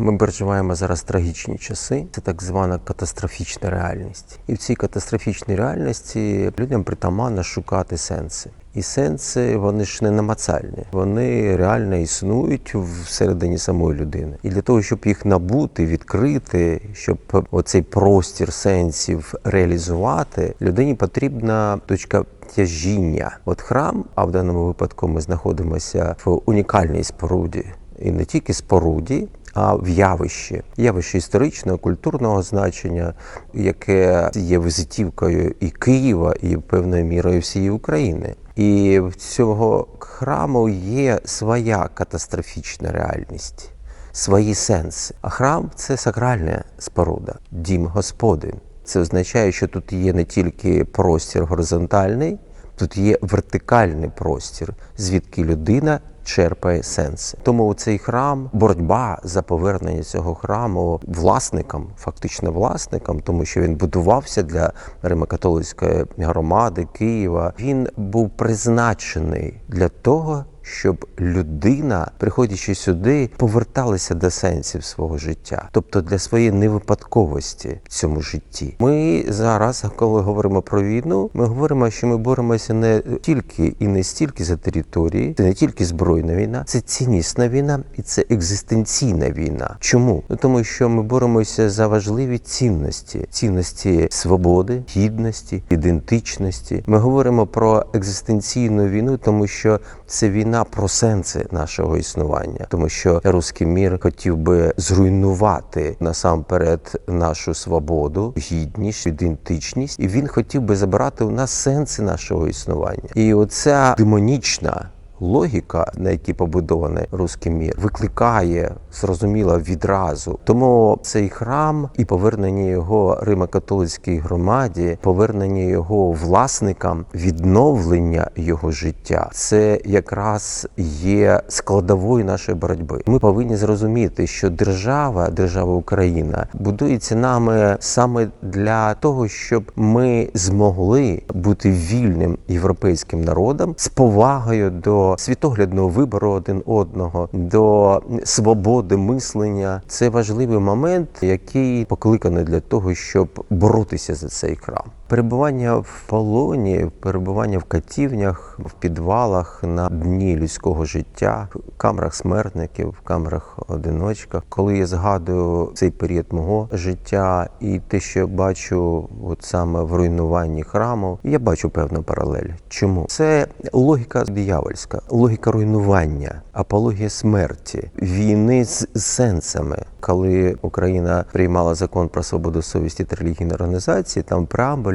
Ми переживаємо зараз трагічні часи. Це так звана катастрофічна реальність. І в цій катастрофічній реальності людям притаманно шукати сенси. І сенси вони ж не намацальні, вони реально існують всередині самої людини. І для того, щоб їх набути, відкрити, щоб оцей простір сенсів реалізувати, людині потрібна точка тяжіння. От храм, а в даному випадку ми знаходимося в унікальній споруді, і не тільки споруді. А в явищі, явище історичного, культурного значення, яке є визитівкою і Києва, і певною мірою всієї України. І в цього храму є своя катастрофічна реальність, свої сенси. А храм це сакральна споруда, дім Господин. Це означає, що тут є не тільки простір горизонтальний, тут є вертикальний простір, звідки людина черпає сенси. Тому цей храм, боротьба за повернення цього храму власникам, фактично власникам, тому що він будувався для римокатолицької громади Києва. Він був призначений для того. Щоб людина, приходячи сюди, поверталася до сенсів свого життя, тобто для своєї невипадковості в цьому житті. Ми зараз, коли говоримо про війну, ми говоримо, що ми боремося не тільки і не стільки за території, це не тільки збройна війна, це ціннісна війна і це екзистенційна війна. Чому? Ну тому, що ми боремося за важливі цінності, цінності свободи, гідності, ідентичності. Ми говоримо про екзистенційну війну, тому що це війна про сенси нашого існування, тому що русський мір хотів би зруйнувати насамперед нашу свободу, гідність, ідентичність, і він хотів би забрати у нас сенси нашого існування. І оця демонічна. Логіка, на якій побудований руський мір, викликає зрозуміло відразу. Тому цей храм і повернення його Римо-католицькій громаді, повернення його власникам, відновлення його життя це якраз є складовою нашої боротьби. Ми повинні зрозуміти, що держава, держава Україна, будується нами саме для того, щоб ми змогли бути вільним європейським народом з повагою до світоглядного вибору один одного, до свободи мислення. Це важливий момент, який покликаний для того, щоб боротися за цей храм. Перебування в полоні, перебування в катівнях, в підвалах на дні людського життя, в камерах смертників, в камерах одиночках. Коли я згадую цей період мого життя і те, що я бачу, от саме в руйнуванні храму, я бачу певну паралель. Чому це логіка диявольська, логіка руйнування, апологія смерті, війни з сенсами. Коли Україна приймала закон про свободу совісті та релігійної організації, там в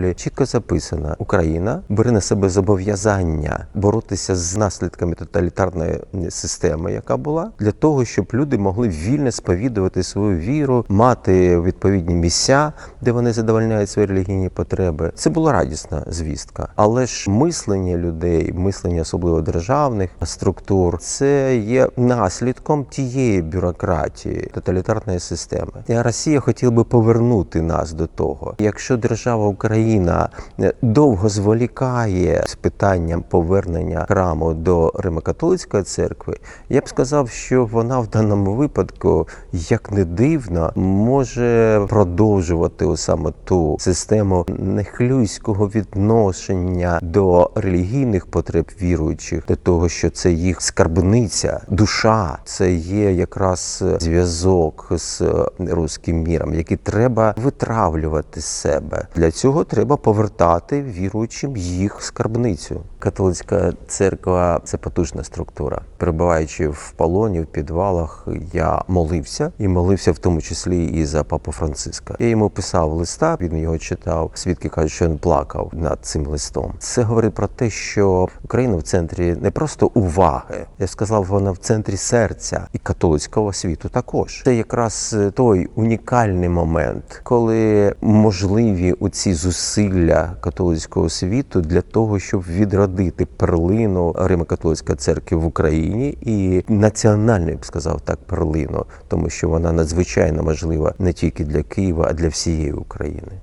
преамбулі чітко записано: Україна бере на себе зобов'язання боротися з наслідками тоталітарної системи, яка була, для того, щоб люди могли вільно сповідувати свою віру, мати відповідні місця, де вони задовольняють свої релігійні потреби. Це була радісна звістка, але ж мислення людей, мислення особливо державних структур, це є наслідком тієї бюрократії тоталітарної системи. І Росія хотіла би повернути нас до того, якщо держава Україна довго зволікає з питанням повернення храму до Римо-католицької церкви, я б сказав, що вона в даному випадку, як не дивно, може продовжувати саме ту систему нехлюйського відношення до релігійних потреб віруючих, до того, що це їх скарбниця, душа, це є якраз зв'язок з руським міром, який треба витравлювати з себе. Для цього треба повертати віруючим їх скарбницю. Католицька церква це потужна структура. Перебуваючи в полоні, в підвалах, я молився і молився в тому числі і за папу Франциска. Я йому писав листа, він його читав. Свідки кажуть, що він плакав над цим листом. Це говорить про те, що Україна в центрі не просто уваги, я сказав, вона в центрі серця і католицького світу. Також це якраз той унікальний момент, коли можливі у ці зусилля католицького світу для того, щоб відродити перлину Римо-католицької церкви в Україні і національну, я б сказав так, перлину, тому що вона надзвичайно важлива не тільки для Києва, а для всієї України.